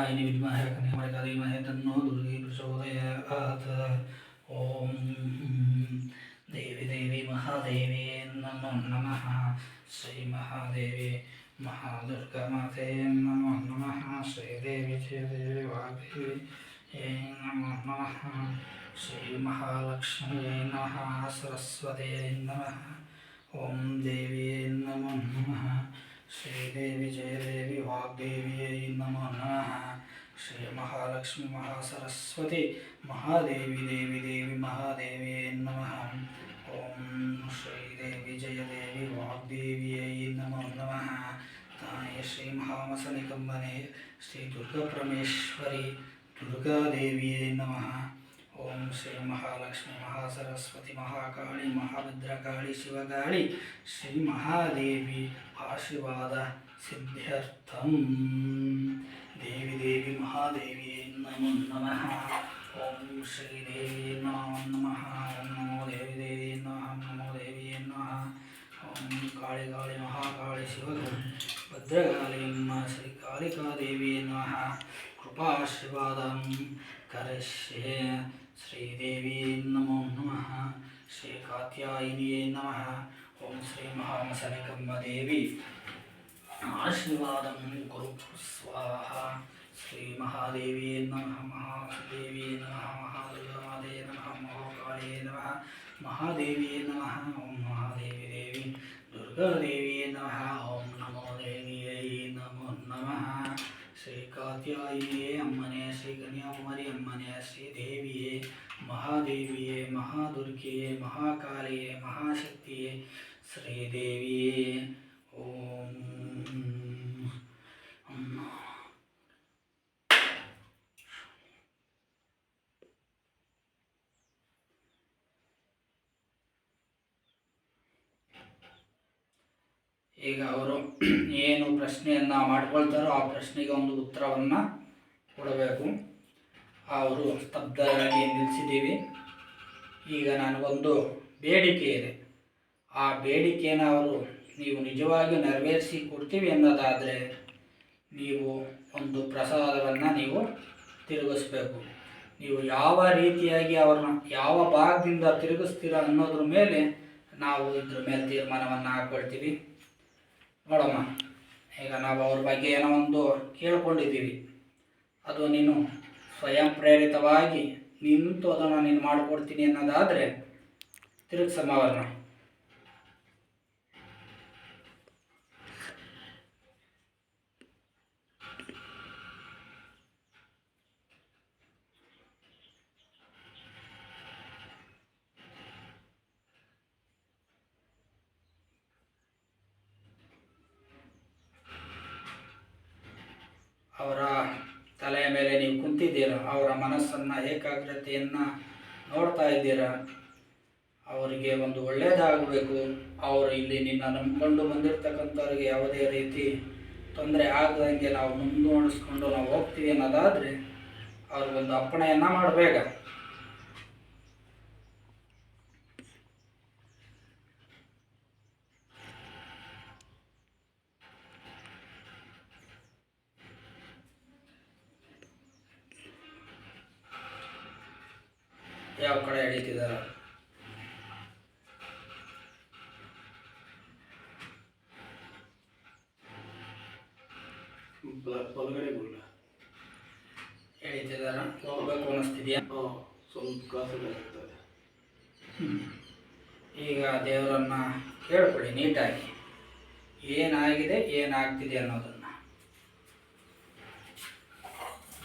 നാരായണ വിദ്മഹ കന്യാമരകാരീമഹ തന്നോ ദുർഗേ പ്രചോദയാത് ഓം ദേവി ദേവി മഹാദേവേ നമോ നമ. ശ്രീ മഹാദേവി മഹാദുർഗമാതേ നമോ നമ. ശ്രീദേവി ശ്രീദേവി വാദേവി നമോ നമ. ശ്രീ മഹാലക്ഷ്മി നമ. സരസ്വതേ നമ. ഓം ദേവിയേ നമോ നമ. श्रीदेवी जयदेवी वाग्देव्यै नमो। नमः श्री महालक्ष्मी महासरस्वती महादेवी देवी देवी महादेव्यै नमः। ॐ श्रीदेवी जयदेवी वाग्देव्यै नमो नमः। ताय श्री महामसनिकम्बने श्री दुर्गपरमेश्वरी दुर्गादेव्यै नमः। ओम श्री महालक्ष्मी, महासरस्वती, महाकाली महाभद्रकाली शिवकाली, श्री महादेवी आशीर्वाद सिद्ध्यर्थम। देवी देवी महादेवी नमो नमः। ओम श्री देवी नमो नमः। नमो देवी देवी नमः। नमो देवी नमः। ओम काली काली महाकाली शिवकाली, भद्रकाली श्री कालिका देवी नमः। कृपाशीर्वादं करिष्ये। ശ്രീദേവിയെ നമോ നമ. ശ്രീ കാത്യായനിയെ നമ. ഓം ശ്രീ മഹാമസനകമ്മദേവി ആശീർവാദം കുറുച്ചു സ്വാഹ. ശ്രീ മഹാദേവിയെ നമ. മഹാദേവിയെ നമ. മഹാദേവമാതേ നമ. മഹാകാളേ നമ. മഹാദേവിയെ നമ. ഓം മഹാദേവി ദേവി ദുർഗാദേവിയെ നമ. ഓം നമോ ദേവിയേ നമോ നമ. ಶ್ರೀ ಕಾತ್ಯಾಯಿನಿಯೇ ಅಮ್ಮನೇ ಶ್ರೀ ಕನ್ಯಾಕುಮಾರಿ ಅಮ್ಮನೇ ಶ್ರೀ ದೇವಿಯೇ ಮಹಾದೇವಿಯೇ ಮಹಾದುರ್ಗೆಯೇ ಮಹಾಕಾಳಿಯೇ ಮಹಾಶಕ್ತಿಯೇ ಶ್ರೀದೇವಿಯೇ ಓಂ ಈಗ ಅವರು ಏನು ಪ್ರಶ್ನೆಯನ್ನು ಮಾಡ್ಕೊಳ್ತಾರೋ ಆ ಪ್ರಶ್ನೆಗೆ ಒಂದು ಉತ್ತರವನ್ನು ಕೊಡಬೇಕು. ಅವರು ಸ್ತಬ್ಧರಾಗಿ ನಿಲ್ಲಿಸಿದ್ದೀವಿ. ಈಗ ನನಗೊಂದು ಬೇಡಿಕೆ ಇದೆ. ಆ ಬೇಡಿಕೆಯನ್ನು ಅವರು ನೀವು ನಿಜವಾಗಿ ನೆರವೇರಿಸಿ ಕೊಡ್ತೀವಿ ಅನ್ನೋದಾದರೆ ನೀವು ಒಂದು ಪ್ರಸಾದವನ್ನು ನೀವು ತಿರುಗಿಸ್ಬೇಕು. ನೀವು ಯಾವ ರೀತಿಯಾಗಿ ಅವ್ರನ್ನ ಯಾವ ಭಾಗದಿಂದ ತಿರುಗಿಸ್ತೀರ ಅನ್ನೋದ್ರ ಮೇಲೆ ನಾವು ಇದ್ರ ಮೇಲೆ ತೀರ್ಮಾನವನ್ನು ಹಾಕ್ಕೊಳ್ತೀವಿ ನೋಡಮ್ಮ, ಈಗ ನಾವು ಅವ್ರ ಬಗ್ಗೆ ಏನೋ ಒಂದು ಕೇಳ್ಕೊಂಡಿದ್ದೀವಿ. ಅದು ನೀನು ಸ್ವಯಂ ಪ್ರೇರಿತವಾಗಿ ನಿಂತು ಅದನ್ನು ನೀನು ಮಾಡಿಕೊಡ್ತೀನಿ ಅನ್ನೋದಾದರೆ ತಿರುಗಿಸಮ್ಮ ಅವ್ರನ್ನ ಅವರ ತಲೆಯ ಕುಂತಿದ್ದೀರ ಅವರ ಮನಸ್ಸನ್ನು ಏಕಾಗ್ರತೆಯನ್ನು ನೋಡ್ತಾ ಇದ್ದೀರ? ಅವರಿಗೆ ಒಂದು ಒಳ್ಳೆಯದಾಗಬೇಕು ಅವರು ಇಲ್ಲಿ ನಿನ್ನ ನಂಬಿಕೊಂಡು ಬಂದಿರತಕ್ಕಂಥವ್ರಿಗೆ ಯಾವುದೇ ರೀತಿ ತೊಂದರೆ ಆಗದಂಗೆ ನಾವು ಮುಂದುವರಿಸ್ಕೊಂಡು ನಾವು ಹೋಗ್ತೀವಿ ಅನ್ನೋದಾದರೆ, ಅವ್ರಿಗೊಂದು ಅಪ್ಪಣೆಯನ್ನು ಮಾಡಬೇಕ ಯಾವ ಕಡೆ ಎಳೀತಿದ್ದಾರೆ ಬಲಗಡೆ ಗುಳ್ಳ. ಎಳೀತಿದಾರ ಹೋಗ್ಬೇಕು ಅನ್ನಿಸ್ತಿದ್ಯಾ? ಸ್ವಲ್ಪ ಕಾಸುಗಳಿರ್ತದೆ ಈಗ ದೇವರನ್ನ ಕೇಳ್ಕೊಳ್ಳಿ ನೀಟಾಗಿ. ಏನಾಗಿದೆ ಏನಾಗ್ತಿದೆ ಅನ್ನೋದನ್ನು.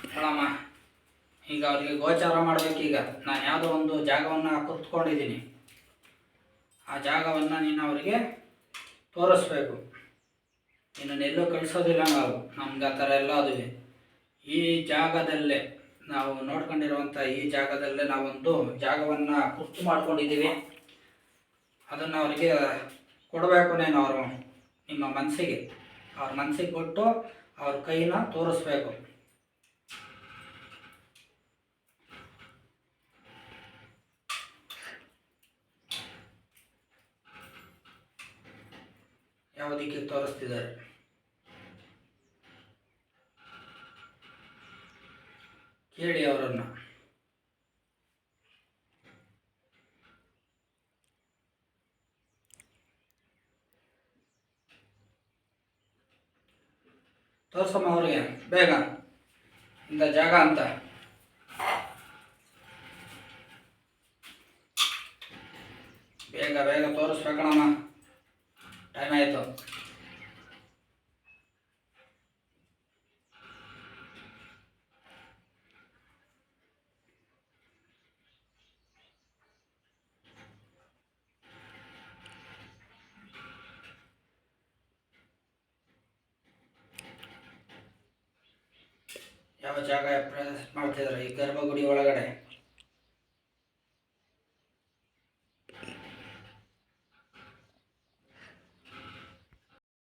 ಈಗ ಅವರಿಗೆ ಗೋಚಾರ ಮಾಡಬೇಕೀಗ ನಾನು ಯಾವುದೋ ಒಂದು ಜಾಗವನ್ನು ಕುತ್ಕೊಂಡಿದ್ದೀನಿ. ಆ ಜಾಗವನ್ನು ನೀನು ಅವರಿಗೆ ತೋರಿಸ್ಬೇಕು. ನಿನ್ನನ್ನೆಲ್ಲೂ ಕಳಿಸೋದಿಲ್ಲ ನಾವು. ನಮ್ಗೆ ಆ ಥರ ಎಲ್ಲ ಅದುವೆ ಈ ಜಾಗದಲ್ಲೇ ನಾವು ನೋಡ್ಕೊಂಡಿರುವಂಥ ಈ ಜಾಗದಲ್ಲೇ ನಾವೊಂದು ಜಾಗವನ್ನು ಕುರ್ತು ಮಾಡ್ಕೊಂಡಿದ್ದೀವಿ. ಅದನ್ನು ಅವರಿಗೆ ಕೊಡಬೇಕು ನೀನು ಅವರು ನಿಮ್ಮ ಮನಸ್ಸಿಗೆ. ಅವ್ರ ಮನಸ್ಸಿಗೆ ಕೊಟ್ಟು ಅವ್ರ ಕೈನ ತೋರಿಸ್ಬೇಕು. ಯಾವ ದಿಕ್ಕಿಗೆ ತೋರಿಸ್ತಿದ್ದಾರೆ. ಕೇಳಿ ಅವರನ್ನು. ತೋರ್ಸಮ್ಮ ಅವ್ರಿಗೆ ಬೇಗ. ಇಂಥ ಜಾಗ ಅಂತ. ಬೇಗ ಬೇಗ ತೋರಿಸ್ಬೇಕಣಮ್ಮ ಟೈಮ್ ಆಯಿತು ಯಾವ ಜಾಗ ಪ್ರವೇಶ ಮಾಡ್ತಿದ್ದಾರೆ ಈ ಗರ್ಭಗುಡಿ ಒಳಗಡೆ